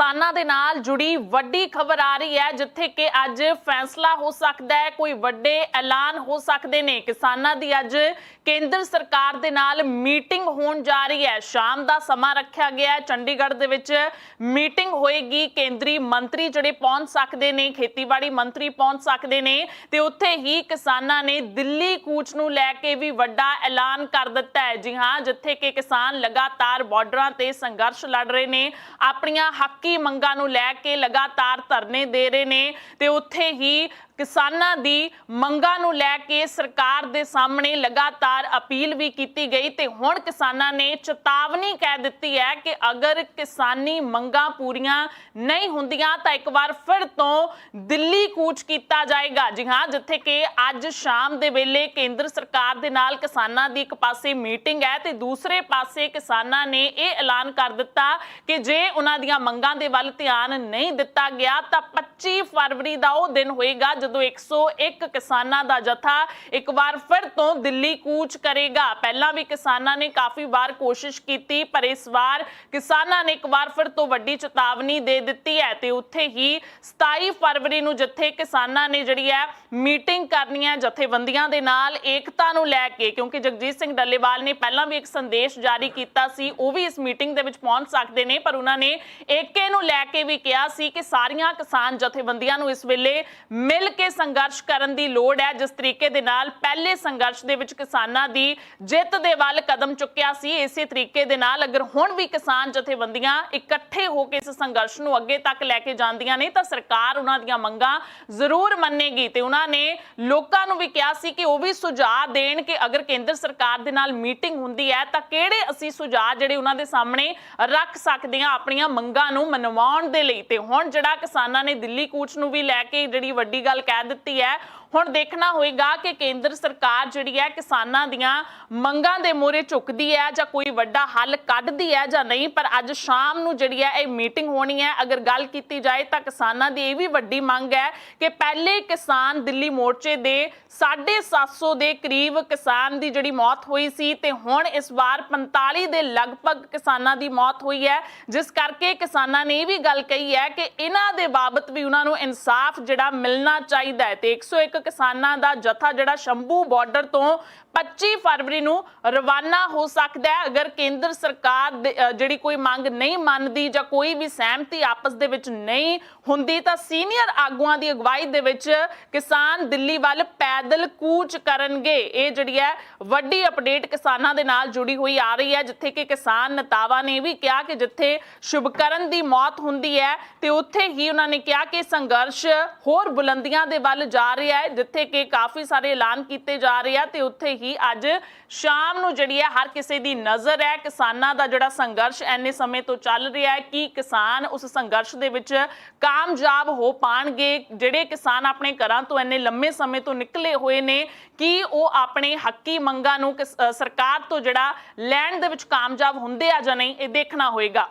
ਕਿਸਾਨਾਂ ਦੇ ਨਾਲ ਜੁੜੀ ਵੱਡੀ ਖਬਰ ਆ ਰਹੀ ਹੈ, ਜਿੱਥੇ ਕਿ ਅੱਜ ਫੈਸਲਾ ਹੋ ਸਕਦਾ ਹੈ, ਕੋਈ ਵੱਡੇ ਐਲਾਨ ਹੋ ਸਕਦੇ ਨੇ। ਕਿਸਾਨਾਂ ਦੀ ਅੱਜ ਕੇਂਦਰ ਸਰਕਾਰ ਦੇ ਨਾਲ ਮੀਟਿੰਗ ਹੋਣ ਜਾ ਰਹੀ ਹੈ। ਸ਼ਾਮ ਦਾ ਸਮਾਂ ਰੱਖਿਆ ਗਿਆ ਹੈ। ਚੰਡੀਗੜ੍ਹ ਦੇ ਵਿੱਚ ਮੀਟਿੰਗ ਹੋਏਗੀ। ਕੇਂਦਰੀ ਮੰਤਰੀ ਜਿਹੜੇ ਪਹੁੰਚ ਸਕਦੇ ਨੇ, ਖੇਤੀਬਾੜੀ ਮੰਤਰੀ ਪਹੁੰਚ ਸਕਦੇ ਨੇ, ਤੇ ਉੱਥੇ ਹੀ ਕਿਸਾਨਾਂ ਨੇ ਦਿੱਲੀ ਕੂਚ ਨੂੰ ਲੈ ਕੇ ਵੀ ਵੱਡਾ ਐਲਾਨ ਕਰ ਦਿੱਤਾ ਹੈ। ਜੀ ਹਾਂ, ਜਿੱਥੇ ਕਿ ਕਿਸਾਨ ਲਗਾਤਾਰ ਬਾਰਡਰਾਂ ਤੇ ਸੰਘਰਸ਼ ਲੜ ਰਹੇ ਨੇ। ਆਪਣੀਆਂ ਹੱਕੀ ਮੰਗਾਂ ਨੂੰ ਲੈ ਕੇ ਲਗਾਤਾਰ ਧਰਨੇ ਦੇ ਰਹੇ ਨੇ ਤੇ ਉੱਥੇ ਹੀ ਕਿਸਾਨਾਂ ਦੀ ਮੰਗਾਂ ਨੂੰ ਲੈ ਕੇ ਸਰਕਾਰ ਦੇ ਸਾਹਮਣੇ ਲਗਾਤਾਰ ਅਪੀਲ ਵੀ ਕੀਤੀ ਗਈ ਤੇ ਹੁਣ ਕਿਸਾਨਾਂ ਨੇ ਚੇਤਾਵਨੀ ਕਹਿ ਦਿੱਤੀ ਹੈ ਕਿ ਅਗਰ ਕਿਸਾਨੀ ਮੰਗਾਂ ਪੂਰੀਆਂ ਨਹੀਂ ਹੁੰਦੀਆਂ ਤਾਂ ਇੱਕ ਵਾਰ ਫਿਰ ਤੋਂ ਦਿੱਲੀ ਕੂਚ ਕੀਤਾ ਜਾਏਗਾ। ਜੀ ਹਾਂ, ਜਿੱਥੇ ਕਿ ਅੱਜ ਸ਼ਾਮ ਦੇ ਵੇਲੇ ਕੇਂਦਰ ਸਰਕਾਰ ਦੇ ਨਾਲ ਕਿਸਾਨਾਂ ਦੀ ਇੱਕ ਪਾਸੇ ਮੀਟਿੰਗ ਹੈ ਤੇ ਦੂਸਰੇ ਪਾਸੇ ਕਿਸਾਨਾਂ ਨੇ ਇਹ ਐਲਾਨ ਕਰ ਦਿੱਤਾ ਕਿ ਜੇ ਉਹਨਾਂ ਦੀਆਂ ਮੰਗਾਂ ਦੇ ਵੱਲ ਧਿਆਨ ਨਹੀਂ ਦਿੱਤਾ ਗਿਆ ਤਾਂ 25 ਫਰਵਰੀ ਦਾ ਉਹ ਦਿਨ ਹੋਏਗਾ ਜਦੋਂ 101 ਕਿਸਾਨਾਂ ਦਾ ਜਥਾ ਇੱਕ ਵਾਰ ਫਿਰ ਤੋਂ ਦਿੱਲੀ ਕੂਚ ਕਰੇਗਾ। ਪਹਿਲਾਂ ਵੀ ਕਿਸਾਨਾਂ ਨੇ ਕਾਫੀ ਵਾਰ ਕੋਸ਼ਿਸ਼ ਕੀਤੀ, ਪਰ ਇਸ ਵਾਰ ਕਿਸਾਨਾਂ ਨੇ ਇੱਕ ਵਾਰ ਫਿਰ ਤੋਂ ਵੱਡੀ ਚੇਤਾਵਨੀ ਦੇ ਦਿੱਤੀ ਹੈ ਤੇ ਉੱਥੇ ਹੀ 27 ਫਰਵਰੀ ਨੂੰ ਜਿੱਥੇ ਕਿਸਾਨਾਂ ਨੇ ਜਿਹੜੀ ਹੈ ਮੀਟਿੰਗ ਕਰਨੀ ਹੈ ਜਥੇਬੰਦੀਆਂ ਦੇ ਨਾਲ ਏਕਤਾ ਨੂੰ ਲੈ ਕੇ, ਕਿਉਂਕਿ ਜਗਜੀਤ ਸਿੰਘ ਡੱਲੇਵਾਲ ਨੇ ਪਹਿਲਾਂ ਵੀ ਇੱਕ ਸੰਦੇਸ਼ ਜਾਰੀ ਕੀਤਾ ਸੀ, ਉਹ ਵੀ ਇਸ ਮੀਟਿੰਗ ਦੇ ਵਿੱਚ ਪਹੁੰਚ ਸਕਦੇ ਨੇ, ਪਰ ਉਹਨਾਂ ਨੇ ਏਕੇ ਨੂੰ ਲੈ ਕੇ ਵੀ ਕਿਹਾ ਸੀ ਕਿ ਸਾਰੀਆਂ ਕਿਸਾਨ ਜਥੇਬੰਦੀਆਂ ਨੂੰ ਇਸ ਵੇਲੇ ਮਿਲ ਕੇ ਸੰਘਰਸ਼ ਕਰਨ ਦੀ ਲੋੜ ਹੈ, ਜਿਸ ਤਰੀਕੇ ਦੇ ਨਾਲ ਪਹਿਲੇ ਸੰਘਰਸ਼ ਦੇ ਵਿੱਚ ਕਿਸਾਨਾਂ ਦੀ ਜਿੱਤ ਦੇ ਵੱਲ ਕਦਮ ਚੁੱਕਿਆ ਸੀ, ਇਸੇ ਤਰੀਕੇ ਦੇ ਨਾਲ ਅਗਰ ਹੁਣ ਵੀ ਕਿਸਾਨ ਜਥੇਬੰਦੀਆਂ ਇਕੱਠੇ ਹੋ ਕੇ ਇਸ ਸੰਘਰਸ਼ ਨੂੰ ਅੱਗੇ ਤੱਕ ਲੈ ਕੇ ਜਾਂਦੀਆਂ ਨੇ, ਤਾਂ ਸਰਕਾਰ ਉਹਨਾਂ ਦੀਆਂ ਮੰਗਾਂ ਜ਼ਰੂਰ ਮੰਨੇਗੀ ਤੇ ਉਹਨਾਂ ਨੇ ਲੋਕਾਂ ਨੂੰ ਵੀ ਕਿਹਾ ਸੀ ਕਿ ਉਹ ਵੀ ਸੁਝਾਅ ਦੇਣ ਕਿ ਅਗਰ ਕੇਂਦਰ ਸਰਕਾਰ ਦੇ ਨਾਲ ਮੀਟਿੰਗ ਹੁੰਦੀ ਹੈ, ਤਾਂ ਕਿਹੜੇ ਅਸੀਂ ਸੁਝਾਅ ਜਿਹੜੇ ਉਹਨਾਂ ਦੇ ਸਾਹਮਣੇ ਰੱਖ ਸਕਦੇ ਹਾਂ ਆਪਣੀਆਂ ਮੰਗਾਂ ਨੂੰ ਮਨਵਾਉਣ ਦੇ ਲਈ? ਤੇ ਹੁਣ ਜਿਹੜਾ ਕਿਸਾਨਾਂ ਨੇ ਦਿੱਲੀ ਕੂਚ ਨੂੰ ਵੀ ਲੈ ਕੇ ਜਿਹੜੀ ਵੱਡੀ ਗੱਲ ਕਹਿ ਦਿੱਤੀ ਹੈ। ਹੁਣ ਦੇਖਣਾ ਹੋਏਗਾ ਕਿ ਕੇਂਦਰ ਸਰਕਾਰ ਜਿਹੜੀ ਹੈ ਕਿਸਾਨਾਂ ਦੀਆਂ ਮੰਗਾਂ ਦੇ ਮੋਰੇ ਝੁਕਦੀ ਹੈ ਜਾਂ ਕੋਈ ਵੱਡਾ ਹੱਲ ਕੱਢਦੀ ਹੈ ਜਾਂ ਨਹੀਂ, ਪਰ ਅੱਜ ਸ਼ਾਮ ਨੂੰ ਜਿਹੜੀ ਹੈ ਇਹ ਮੀਟਿੰਗ ਹੋਣੀ ਹੈ। ਅਗਰ ਗੱਲ ਕੀਤੀ ਜਾਏ ਤਾਂ ਕਿਸਾਨਾਂ ਦੀ ਇਹ ਵੀ ਵੱਡੀ ਮੰਗ ਹੈ ਕਿ ਪਹਿਲੇ ਕਿਸਾਨ ਦਿੱਲੀ ਮੋਰਚੇ ਦੇ 750 ਦੇ ਕਰੀਬ ਕਿਸਾਨ ਦੀ ਜਿਹੜੀ ਮੌਤ ਹੋਈ ਸੀ ਤੇ ਹੁਣ ਇਸ ਵਾਰ 45 ਦੇ ਲਗਭਗ ਕਿਸਾਨਾਂ ਦੀ ਮੌਤ ਹੋਈ ਹੈ। ਜਿਸ ਕਰਕੇ ਕਿਸਾਨਾਂ ਨੇ ਇਹ ਵੀ ਗੱਲ ਕਹੀ ਹੈ ਕਿ ਇਹਨਾਂ ਦੇ ਬਾਬਤ ਵੀ ਉਹਨਾਂ ਨੂੰ ਇਨਸਾਫ ਜਿਹੜਾ ਮਿਲਣਾ ਚਾਹੀਦਾ ਹੈ। ਤੇ 101 ਕਿਸਾਨਾਂ ਦਾ ਜਥਾ ਜਿਹੜਾ ਸ਼ੰਭੂ ਬਾਰਡਰ ਤੋਂ 25 ਫਰਵਰੀ ਨੂੰ ਰਵਾਨਾ ਹੋ ਸਕਦਾ ਹੈ। ਅਗਰ ਕੇਂਦਰ ਸਰਕਾਰ ਜਿਹੜੀ ਕੋਈ ਮੰਗ ਨਹੀਂ ਮੰਨਦੀ ਜਾਂ ਕੋਈ ਵੀ ਸਹਿਮਤੀ ਆਪਸ ਦੇ ਵਿੱਚ ਨਹੀਂ ਹੁੰਦੀ, ਤਾਂ ਸੀਨੀਅਰ ਆਗੂਆਂ ਦੀ ਅਗਵਾਈ ਦੇ ਵਿੱਚ ਕਿਸਾਨ ਦਿੱਲੀ ਵੱਲ ਪੈਦਲ ਕੂਚ ਕਰਨਗੇ। ਇਹ ਜਿਹੜੀ ਹੈ, ਵੱਡੀ ਅਪਡੇਟ ਕਿਸਾਨਾਂ ਦੇ ਨਾਲ ਜੁੜੀ ਹੋਈ ਆ ਰਹੀ ਹੈ, ਜਿੱਥੇ ਕਿ ਕਿਸਾਨ ਨੇਤਾਵਾਂ ਨੇ ਇਹ ਵੀ ਕਿਹਾ ਕਿ ਜਿੱਥੇ ਸ਼ੁਭਕਰਨ ਦੀ ਮੌਤ ਹੁੰਦੀ ਹੈ, ਤੇ ਉੱਥੇ ਹੀ ਉਹਨਾਂ ਨੇ ਕਿਹਾ ਕਿ ਸੰਘਰਸ਼ ਹੋਰ ਬੁਲੰਦੀਆਂ ਦੇ ਵੱਲ ਜਾ ਰਿਹਾ ਹੈ ਜਿੱਥੇ ਕਿ ਕਾਫੀ ਸਾਰੇ ਐਲਾਨ ਕੀਤੇ ਜਾ ਰਹੇ ਆ ਤੇ ਉੱਥੇ ਹੀ ਅੱਜ ਸ਼ਾਮ ਨੂੰ ਜਿਹੜੀ ਹੈ ਹਰ ਕਿਸੇ ਦੀ ਨਜ਼ਰ ਹੈ, ਕਿਸਾਨਾਂ ਦਾ ਜਿਹੜਾ ਸੰਘਰਸ਼ ਐਨੇ ਸਮੇਂ ਤੋਂ ਚੱਲ ਰਿਹਾ ਹੈ ਕਿ ਕਿਸਾਨ ਉਸ ਸੰਘਰਸ਼ ਦੇ ਵਿੱਚ ਕਾਮਯਾਬ ਹੋ ਪਾਣਗੇ। ਜਿਹੜੇ ਕਿਸਾਨ ਆਪਣੇ ਘਰਾਂ ਤੋਂ ਐਨੇ ਲੰਮੇ ਸਮੇਂ ਤੋਂ ਨਿਕਲੇ ਹੋਏ ਨੇ, ਕਿ ਉਹ ਆਪਣੇ ਹੱਕੀ ਮੰਗਾਂ ਨੂੰ ਸਰਕਾਰ ਤੋਂ ਜਿਹੜਾ ਲੈਣ ਦੇ ਵਿੱਚ ਕਾਮਯਾਬ ਹੁੰਦੇ ਆ ਜਾਂ ਨਹੀਂ, ਇਹ ਦੇਖਣਾ ਹੋਏਗਾ।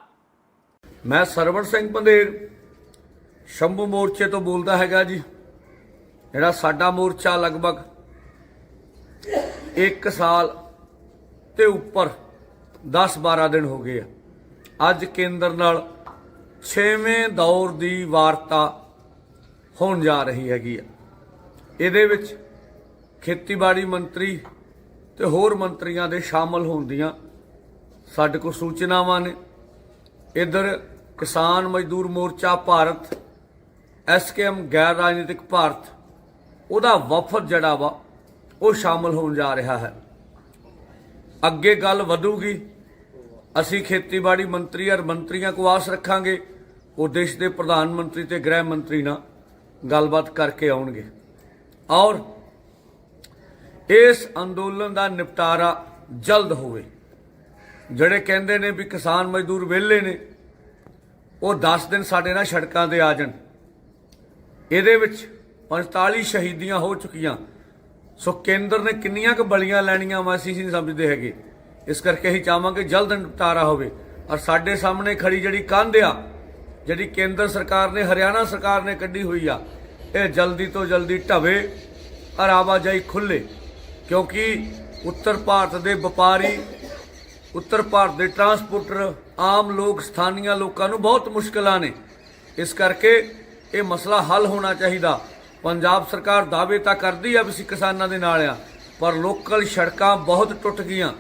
ਮੈਂ ਸਰਵਰ ਸਿੰਘ ਪੰਦੇਰ ਸ਼ੰਭੂ ਮੋਰਚੇ ਤੋਂ ਬੋਲਦਾ ਹੈਗਾ ਜੀ। ਜਿਹੜਾ ਸਾਡਾ ਮੋਰਚਾ ਲਗਭਗ 1 ਸਾਲ ਤੇ ਉੱਪਰ 10-12 ਦਿਨ ਹੋ ਗਏ ਆ। ਅੱਜ ਕੇਂਦਰ ਨਾਲ 6ਵੇਂ ਦੌਰ ਦੀ ਵਾਰਤਾ ਹੋਣ ਜਾ ਰਹੀ ਹੈਗੀ ਆ। ਇਹਦੇ ਵਿੱਚ ਖੇਤੀਬਾੜੀ ਮੰਤਰੀ ਤੇ ਹੋਰ ਮੰਤਰੀਆਂ ਦੇ ਸ਼ਾਮਲ ਹੋਣ ਦੀਆਂ ਸਾਡੇ ਕੋਲ ਸੂਚਨਾਵਾਂ ਨੇ। ਇਧਰ ਕਿਸਾਨ ਮਜ਼ਦੂਰ ਮੋਰਚਾ ਭਾਰਤ ਐਸਕੇਐਮ ਗੈਰ ਰਾਜਨੀਤਿਕ ਭਾਰਤ ਉਹਦਾ ਵਫਦ ਜਿਹੜਾ ਵਾ, ਉਹ ਸ਼ਾਮਲ ਹੋਣ ਜਾ ਰਿਹਾ ਹੈ। ਅੱਗੇ ਗੱਲ ਵਧੂਗੀ। ਅਸੀਂ ਖੇਤੀਬਾੜੀ ਮੰਤਰੀ ਔਰ ਮੰਤਰੀਆਂ ਕੋ ਆਸ ਰੱਖਾਂਗੇ। ਉਹ ਦੇਸ਼ ਦੇ ਪ੍ਰਧਾਨ ਮੰਤਰੀ ਤੇ ਗ੍ਰਹਿ ਮੰਤਰੀ ਨਾਲ ਗੱਲਬਾਤ ਕਰਕੇ ਆਉਣਗੇ। ਔਰ ਇਸ ਅੰਦੋਲਨ ਦਾ ਨਿਪਟਾਰਾ ਜਲਦ ਹੋਵੇ। ਜਿਹੜੇ ਕਹਿੰਦੇ ਨੇ ਵੀ ਕਿਸਾਨ ਮਜ਼ਦੂਰ ਵਿਹਲੇ ਨੇ, ਉਹ 10 ਦਿਨ ਸਾਡੇ ਨਾਲ ਸੜਕਾਂ ਤੇ ਆ ਜਾਣ। ਇਹਦੇ ਵਿੱਚ 45 ਸ਼ਹੀਦੀਆਂ ਹੋ ਚੁੱਕੀਆਂ। ਸੋ ਕੇਂਦਰ ਨੇ ਕਿੰਨੀਆਂ ਕੁ ਬਲੀਆਂ ਲੈਣੀਆਂ ਵਾ ਅਸੀਂ ਨਹੀਂ ਸਮਝਦੇ ਹੈਗੇ। ਇਸ ਕਰਕੇ ਅਸੀਂ ਚਾਹਾਂਗੇ ਜਲਦ ਨਿਪਟਾਰਾ ਹੋਵੇ। ਔਰ ਸਾਡੇ ਸਾਹਮਣੇ ਖੜੀ ਜਿਹੜੀ ਕੰਧ ਆ, ਜਿਹੜੀ ਕੇਂਦਰ ਸਰਕਾਰ ਨੇ, ਹਰਿਆਣਾ ਸਰਕਾਰ ਨੇ ਕੱਢੀ ਹੋਈ ਆ, ਇਹ ਜਲਦੀ ਤੋਂ ਜਲਦੀ ਢਵੇ ਔਰ ਆਵਾਜਾਈ ਖੁੱਲੇ। ਕਿਉਂਕਿ ਉੱਤਰ ਭਾਰਤ ਦੇ ਵਪਾਰੀ, ਉੱਤਰ ਭਾਰਤ ਦੇ ਟਰਾਂਸਪੋਰਟਰ, ਆਮ ਲੋਕ, ਸਥਾਨੀਆਂ ਲੋਕਾਂ ਨੂੰ ਬਹੁਤ ਮੁਸ਼ਕਲਾਂ ਨੇ। ਇਸ ਕਰਕੇ ਇਹ ਮਸਲਾ ਹੱਲ ਹੋਣਾ ਚਾਹੀਦਾ। ਪੰਜਾਬ ਸਰਕਾਰ ਦਾਅਵੇ ਤਾਂ ਕਰਦੀ ਆ ਵੀ ਅਸੀਂ ਕਿਸਾਨਾਂ ਦੇ ਨਾਲ ਆ, ਪਰ ਲੋਕਲ ਸੜਕਾਂ ਬਹੁਤ ਟੁੱਟ ਗਈਆਂ।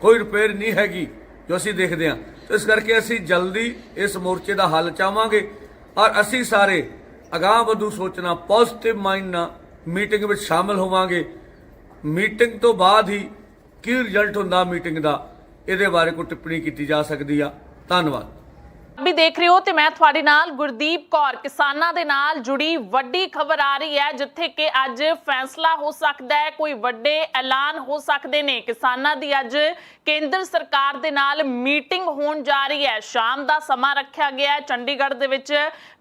ਕੋਈ ਰਿਪੇਅਰ ਨਹੀਂ ਹੈਗੀ ਜੋ ਅਸੀਂ ਦੇਖਦੇ ਹਾਂ ਇਸ ਕਰਕੇ ਅਸੀਂ ਜਲਦੀ ਇਸ ਮੋਰਚੇ ਦਾ ਹੱਲ ਚਾਹਾਂਗੇ ਔਰ ਅਸੀਂ ਸਾਰੇ ਅਗਾਂਹ ਵਧੂ ਸੋਚਣਾ ਪੋਜ਼ਿਟਿਵ ਮਾਈਂਡ ਨਾਲ ਮੀਟਿੰਗ ਵਿੱਚ ਸ਼ਾਮਲ ਹੋਵਾਂਗੇ। ਮੀਟਿੰਗ ਤੋਂ ਬਾਅਦ ਹੀ ਕੀ ਰਿਜ਼ਲਟ ਹੁੰਦਾ ਮੀਟਿੰਗ ਦਾ, ਇਹਦੇ ਬਾਰੇ ਕੋਈ ਟਿੱਪਣੀ ਕੀਤੀ ਜਾ ਸਕਦੀ ਆ। ਧੰਨਵਾਦ। ਵੀ ਦੇਖ ਰਹੇ ਹੋ ਤੇ ਮੈਂ ਤੁਹਾਡੇ ਨਾਲ ਗੁਰਦੀਪ ਕੌਰ, ਕਿਸਾਨਾਂ ਦੇ ਨਾਲ ਜੁੜੀ ਵੱਡੀ ਖਬਰ ਆ ਰਹੀ ਹੈ, ਜਿੱਥੇ ਕਿ ਅੱਜ ਫੈਸਲਾ ਹੋ ਸਕਦਾ ਹੈ, ਕੋਈ ਵੱਡੇ ਐਲਾਨ ਹੋ ਸਕਦੇ ਨੇ। ਕਿਸਾਨਾਂ ਦੀ ਅੱਜ ਕੇਂਦਰ ਸਰਕਾਰ ਦੇ ਨਾਲ ਮੀਟਿੰਗ ਹੋਣ ਜਾ ਰਹੀ ਹੈ। ਸ਼ਾਮ ਦਾ ਸਮਾਂ ਰੱਖਿਆ ਗਿਆ ਹੈ, ਚੰਡੀਗੜ੍ਹ ਦੇ ਵਿੱਚ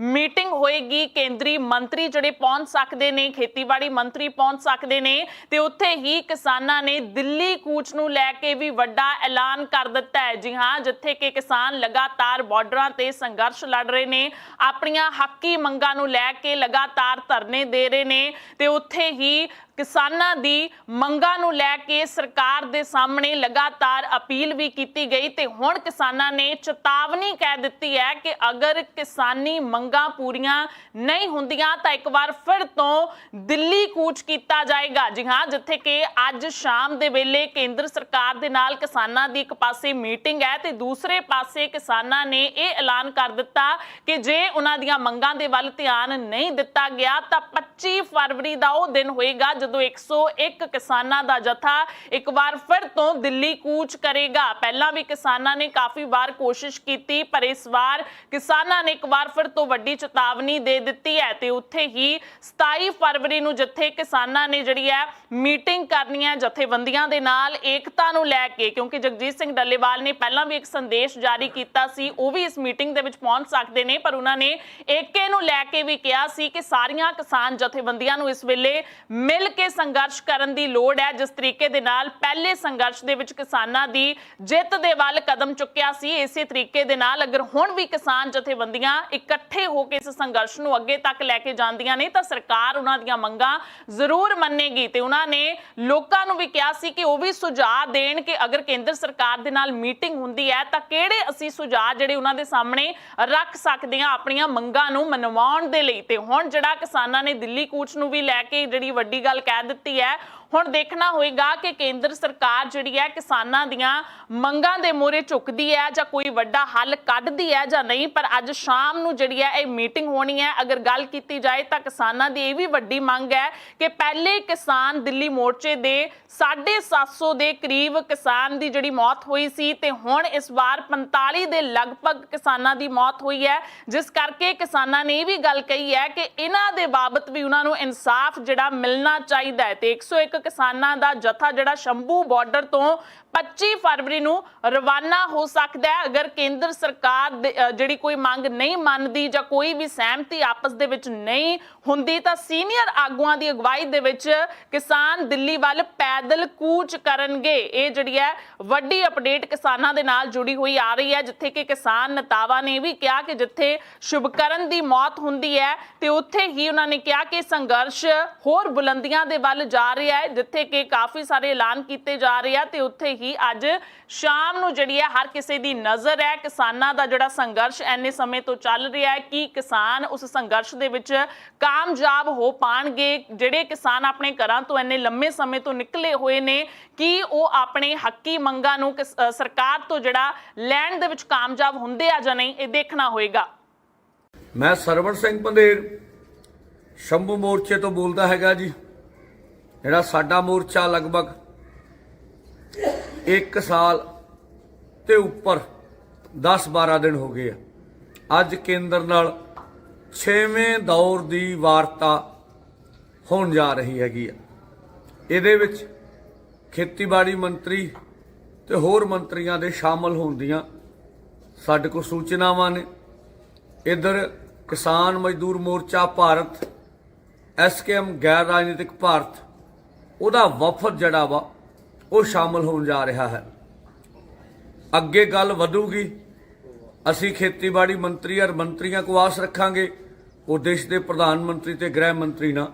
ਮੀਟਿੰਗ ਹੋਏਗੀ। ਕੇਂਦਰੀ ਮੰਤਰੀ ਜਿਹੜੇ ਪਹੁੰਚ ਸਕਦੇ ਨੇ, ਖੇਤੀਬਾੜੀ ਮੰਤਰੀ ਪਹੁੰਚ ਸਕਦੇ ਨੇ, ਤੇ ਉੱਥੇ ਹੀ ਕਿਸਾਨਾਂ ਨੇ ਦਿੱਲੀ ਕੂਚ ਨੂੰ ਲੈ ਕੇ ਵੀ ਵੱਡਾ ਐਲਾਨ ਕਰ ਦਿੱਤਾ ਹੈ। ਜੀ ਹਾਂ, ਜਿੱਥੇ ਕਿ ਕਿਸਾਨ ਲਗਾਤਾਰ ਬਾਰਡਰਾਂ ਤੇ ਸੰਘਰਸ਼ ਲੜ ਰਹੇ ਨੇ, ਆਪਣੀਆਂ ਹੱਕੀ ਮੰਗਾਂ ਨੂੰ ਲੈ ਕੇ ਲਗਾਤਾਰ ਧਰਨੇ ਦੇ ਰਹੇ ਨੇ ਤੇ ਉੱਥੇ ਹੀ ਕਿਸਾਨਾਂ ਦੀ ਮੰਗਾਂ ਨੂੰ ਲੈ ਕੇ ਸਰਕਾਰ ਦੇ ਸਾਹਮਣੇ ਲਗਾਤਾਰ ਅਪੀਲ ਵੀ ਕੀਤੀ ਗਈ ਤੇ ਹੁਣ ਕਿਸਾਨਾਂ ਨੇ ਚੇਤਾਵਨੀ ਕਹਿ ਦਿੱਤੀ ਹੈ ਕਿ ਅਗਰ ਕਿਸਾਨੀ ਮੰਗਾਂ ਪੂਰੀਆਂ ਨਹੀਂ ਹੁੰਦੀਆਂ ਤਾਂ ਇੱਕ ਵਾਰ ਫਿਰ ਤੋਂ ਦਿੱਲੀ ਕੂਚ ਕੀਤਾ ਜਾਏਗਾ। ਜੀ ਹਾਂ, ਜਿੱਥੇ ਕਿ ਅੱਜ ਸ਼ਾਮ ਦੇ ਵੇਲੇ ਕੇਂਦਰ ਸਰਕਾਰ ਦੇ ਨਾਲ ਕਿਸਾਨਾਂ ਦੀ ਇੱਕ ਪਾਸੇ ਮੀਟਿੰਗ ਹੈ ਤੇ ਦੂਸਰੇ ਪਾਸੇ ਕਿਸਾਨਾਂ ਨੇ ਇਹ ਐਲਾਨ ਕਰ ਦਿੱਤਾ ਕਿ ਜੇ ਉਹਨਾਂ ਦੀਆਂ ਮੰਗਾਂ ਦੇ ਵੱਲ ਧਿਆਨ ਨਹੀਂ ਦਿੱਤਾ ਗਿਆ ਤਾਂ 25 ਫਰਵਰੀ ਦਾ ਉਹ ਦਿਨ ਹੋਏਗਾ ਜਦੋਂ 101 ਕਿਸਾਨਾਂ ਦਾ ਜਥਾ ਇੱਕ ਵਾਰ ਫਿਰ ਤੋਂ ਦਿੱਲੀ ਕੂਚ ਕਰੇਗਾ। ਪਹਿਲਾਂ ਵੀ ਕਿਸਾਨਾਂ ਨੇ ਕਾਫੀ ਵਾਰ ਕੋਸ਼ਿਸ਼ ਕੀਤੀ, ਪਰ ਇਸ ਵਾਰ ਕਿਸਾਨਾਂ ਨੇ ਇੱਕ ਵਾਰ ਫਿਰ ਤੋਂ ਵੱਡੀ ਚੇਤਾਵਨੀ ਦੇ ਦਿੱਤੀ ਹੈ ਤੇ ਉੱਥੇ ਹੀ 27 ਫਰਵਰੀ ਨੂੰ ਜਿੱਥੇ ਕਿਸਾਨਾਂ ਨੇ ਜਿਹੜੀ ਹੈ ਮੀਟਿੰਗ ਕਰਨੀ ਹੈ ਜਥੇਬੰਦੀਆਂ ਦੇ ਨਾਲ ਏਕਤਾ ਨੂੰ ਲੈ ਕੇ, ਕਿਉਂਕਿ ਜਗਜੀਤ ਸਿੰਘ ਡੱਲੇਵਾਲ ਨੇ ਪਹਿਲਾਂ ਵੀ ਇੱਕ ਸੰਦੇਸ਼ ਜਾਰੀ ਕੀਤਾ ਸੀ, ਉਹ ਵੀ ਇਸ ਮੀਟਿੰਗ ਦੇ ਵਿੱਚ ਪਹੁੰਚ ਸਕਦੇ ਨੇ, ਪਰ ਉਹਨਾਂ ਨੇ ਏਕੇ ਨੂੰ ਲੈ ਕੇ ਵੀ ਕਿਹਾ ਸੀ ਕਿ ਸਾਰੀਆਂ ਕਿਸਾਨ ਜਥੇਬੰਦੀਆਂ ਨੂੰ ਇਸ ਵੇਲੇ ਮਿਲ ਕੇ ਸੰਘਰਸ਼ ਕਰਨ ਦੀ ਲੋੜ ਹੈ, ਜਿਸ ਤਰੀਕੇ ਦੇ ਨਾਲ ਪਹਿਲੇ ਸੰਘਰਸ਼ ਦੇ ਵਿੱਚ ਕਿਸਾਨਾਂ ਦੀ ਜਿੱਤ ਦੇ ਵੱਲ ਕਦਮ ਚੁੱਕਿਆ ਸੀ, ਇਸੇ ਤਰੀਕੇ ਦੇ ਨਾਲ ਅਗਰ ਹੁਣ ਵੀ ਕਿਸਾਨ ਜਥੇਬੰਦੀਆਂ ਇਕੱਠੇ ਹੋ ਕੇ ਇਸ ਸੰਘਰਸ਼ ਨੂੰ ਅੱਗੇ ਤੱਕ ਲੈ ਕੇ ਜਾਂਦੀਆਂ ਨੇ, ਤਾਂ ਸਰਕਾਰ ਉਹਨਾਂ ਦੀਆਂ ਮੰਗਾਂ ਜ਼ਰੂਰ ਮੰਨੇਗੀ ਤੇ ਉਹਨਾਂ ਨੇ ਲੋਕਾਂ ਨੂੰ ਵੀ ਕਿਹਾ ਸੀ ਕਿ ਉਹ ਵੀ ਸੁਝਾਅ ਦੇਣ ਕਿ ਅਗਰ ਕੇਂਦਰ ਸਰਕਾਰ ਦੇ ਨਾਲ ਮੀਟਿੰਗ ਹੁੰਦੀ ਹੈ, ਤਾਂ ਕਿਹੜੇ ਅਸੀਂ ਸੁਝਾਅ ਜਿਹੜੇ ਉਹਨਾਂ ਦੇ ਸਾਹਮਣੇ ਰੱਖ ਸਕਦੇ ਹਾਂ ਆਪਣੀਆਂ ਮੰਗਾਂ ਨੂੰ ਮਨਵਾਉਣ ਦੇ ਲਈ? ਤੇ ਹੁਣ ਜਿਹੜਾ ਕਿਸਾਨਾਂ ਨੇ ਦਿੱਲੀ ਕੂਚ ਨੂੰ ਵੀ ਲੈ ਕੇ ਜਿਹੜੀ ਵੱਡੀ ਗੱਲ ਕਹਿ ਦਿੱਤੀ ਹੈ। ਹੁਣ ਦੇਖਣਾ ਹੋਏਗਾ ਕਿ ਕੇਂਦਰ ਸਰਕਾਰ ਜਿਹੜੀ ਹੈ ਕਿਸਾਨਾਂ ਦੀਆਂ ਮੰਗਾਂ ਦੇ ਮੋਰੇ ਝੁਕਦੀ ਹੈ ਜਾਂ ਕੋਈ ਵੱਡਾ ਹੱਲ ਕੱਢਦੀ ਹੈ ਜਾਂ ਨਹੀਂ, ਪਰ ਅੱਜ ਸ਼ਾਮ ਨੂੰ ਜਿਹੜੀ ਹੈ ਇਹ ਮੀਟਿੰਗ ਹੋਣੀ ਹੈ। ਅਗਰ ਗੱਲ ਕੀਤੀ ਜਾਏ ਤਾਂ ਕਿਸਾਨਾਂ ਦੀ ਇਹ ਵੀ ਵੱਡੀ ਮੰਗ ਹੈ ਕਿ ਪਹਿਲੇ ਕਿਸਾਨ ਦਿੱਲੀ ਮੋਰਚੇ ਦੇ 750 ਦੇ ਕਰੀਬ ਕਿਸਾਨ ਦੀ ਜਿਹੜੀ ਮੌਤ ਹੋਈ ਸੀ ਤੇ ਹੁਣ ਇਸ ਵਾਰ 45 ਦੇ ਲਗਭਗ ਕਿਸਾਨਾਂ ਦੀ ਮੌਤ ਹੋਈ ਹੈ। ਜਿਸ ਕਰਕੇ ਕਿਸਾਨਾਂ ਨੇ ਇਹ ਵੀ ਗੱਲ ਕਹੀ ਹੈ ਕਿ ਇਹਨਾਂ ਦੇ ਬਾਬਤ ਵੀ ਉਹਨਾਂ ਨੂੰ ਇਨਸਾਫ ਜਿਹੜਾ ਮਿਲਣਾ ਚਾਹੀਦਾ ਹੈ। ਤੇ 101 ਕਿਸਾਨਾਂ ਦਾ ਜਥਾ ਜਿਹੜਾ ਸ਼ੰਭੂ ਬਾਰਡਰ ਤੋਂ 25 ਫਰਵਰੀ ਨੂੰ ਰਵਾਨਾ ਹੋ ਸਕਦਾ ਹੈ। ਅਗਰ ਕੇਂਦਰ ਸਰਕਾਰ ਜਿਹੜੀ ਕੋਈ ਮੰਗ ਨਹੀਂ ਮੰਨਦੀ ਜਾਂ ਕੋਈ ਵੀ ਸਹਿਮਤੀ ਆਪਸ ਦੇ ਵਿੱਚ ਨਹੀਂ ਹੁੰਦੀ, ਤਾਂ ਸੀਨੀਅਰ ਆਗੂਆਂ ਦੀ ਅਗਵਾਈ ਦੇ ਵਿੱਚ ਕਿਸਾਨ ਦਿੱਲੀ ਵੱਲ ਪੈਦਲ ਕੂਚ ਕਰਨਗੇ। ਇਹ ਜਿਹੜੀ ਹੈ, ਵੱਡੀ ਅਪਡੇਟ ਕਿਸਾਨਾਂ ਦੇ ਨਾਲ ਜੁੜੀ ਹੋਈ ਆ ਰਹੀ ਹੈ, ਜਿੱਥੇ ਕਿ ਕਿਸਾਨ ਨੇਤਾਵਾਂ ਨੇ ਵੀ ਕਿਹਾ ਕਿ ਜਿੱਥੇ ਸ਼ੁਭਕਰਨ ਦੀ ਮੌਤ ਹੁੰਦੀ ਹੈ, ਤੇ ਉੱਥੇ ਹੀ ਉਹਨਾਂ ਨੇ ਕਿਹਾ ਕਿ ਸੰਘਰਸ਼ ਹੋਰ ਬੁਲੰਦੀਆਂ ਦੇ ਵੱਲ ਜਾ ਰਿਹਾ ਹੈ। ਜਿੱਥੇ ਕਿ ਕਾਫੀ ਸਾਰੇ ਐਲਾਨ ਕੀਤੇ ਜਾ ਰਹੇ ਆ ਤੇ ਉੱਥੇ ਹੀ ਅੱਜ ਸ਼ਾਮ ਨੂੰ ਜਿਹੜੀ ਹੈ ਹਰ ਕਿਸੇ ਦੀ ਨਜ਼ਰ ਹੈ ਕਿਸਾਨਾਂ ਦਾ ਜਿਹੜਾ ਸੰਘਰਸ਼ ਐਨੇ ਸਮੇਂ ਤੋਂ ਚੱਲ ਰਿਹਾ ਹੈ ਕਿ ਕਿਸਾਨ ਉਸ ਸੰਘਰਸ਼ ਦੇ ਵਿੱਚ ਕਾਮਯਾਬ ਹੋ ਪਾਣਗੇ। ਜਿਹੜੇ ਕਿਸਾਨ ਆਪਣੇ ਘਰਾਂ ਤੋਂ ਐਨੇ ਲੰਮੇ ਸਮੇਂ ਤੋਂ ਨਿਕਲੇ ਹੋਏ ਨੇ, ਕਿ ਉਹ ਆਪਣੇ ਹੱਕੀ ਮੰਗਾਂ ਨੂੰ ਸਰਕਾਰ ਤੋਂ ਜਿਹੜਾ ਲੈਣ ਦੇ ਵਿੱਚ ਕਾਮਯਾਬ ਹੁੰਦੇ ਆ ਜਾਂ ਨਹੀਂ, ਇਹ ਦੇਖਣਾ ਹੋਏਗਾ। ਮੈਂ ਸਰਵਣ ਸਿੰਘ ਪੰਧੇਰ, ਸ਼ੰਭੂ ਮੋਰਚੇ ਤੋਂ ਬੋਲਦਾ ਹੈਗਾ ਜੀ। ਜਿਹੜਾ ਸਾਡਾ ਮੋਰਚਾ ਲਗਭਗ 1 ਸਾਲ ਤੇ ਉੱਪਰ 10-12 ਦਿਨ ਹੋ ਗਏ ਆ। ਅੱਜ ਕੇਂਦਰ ਨਾਲ 6ਵੇਂ ਦੌਰ ਦੀ ਵਾਰਤਾ ਹੋਣ ਜਾ ਰਹੀ ਹੈਗੀ ਆ। ਇਹਦੇ ਵਿੱਚ ਖੇਤੀਬਾੜੀ ਮੰਤਰੀ ਤੇ ਹੋਰ ਮੰਤਰੀਆਂ ਦੇ ਸ਼ਾਮਲ ਹੋਣ ਦੀਆਂ ਸਾਡੇ ਕੋਲ ਸੂਚਨਾਵਾਂ ਨੇ। ਇਧਰ ਕਿਸਾਨ ਮਜ਼ਦੂਰ ਮੋਰਚਾ ਭਾਰਤ ਐਸਕੇਐਮ ਗੈਰ ਰਾਜਨੀਤਿਕ ਭਾਰਤ ਉਹਦਾ ਵਫਦ ਜਿਹੜਾ ਵਾ, ਉਹ ਸ਼ਾਮਲ ਹੋਣ ਜਾ ਰਿਹਾ ਹੈ। ਅੱਗੇ ਗੱਲ ਵਧੂਗੀ। ਅਸੀਂ ਖੇਤੀਬਾੜੀ ਮੰਤਰੀ ਔਰ ਮੰਤਰੀਆਂ ਕੋ ਆਸ ਰੱਖਾਂਗੇ। ਉਹ ਦੇਸ਼ ਦੇ ਪ੍ਰਧਾਨ ਮੰਤਰੀ ਤੇ ਗ੍ਰਹਿ ਮੰਤਰੀ ਨਾਲ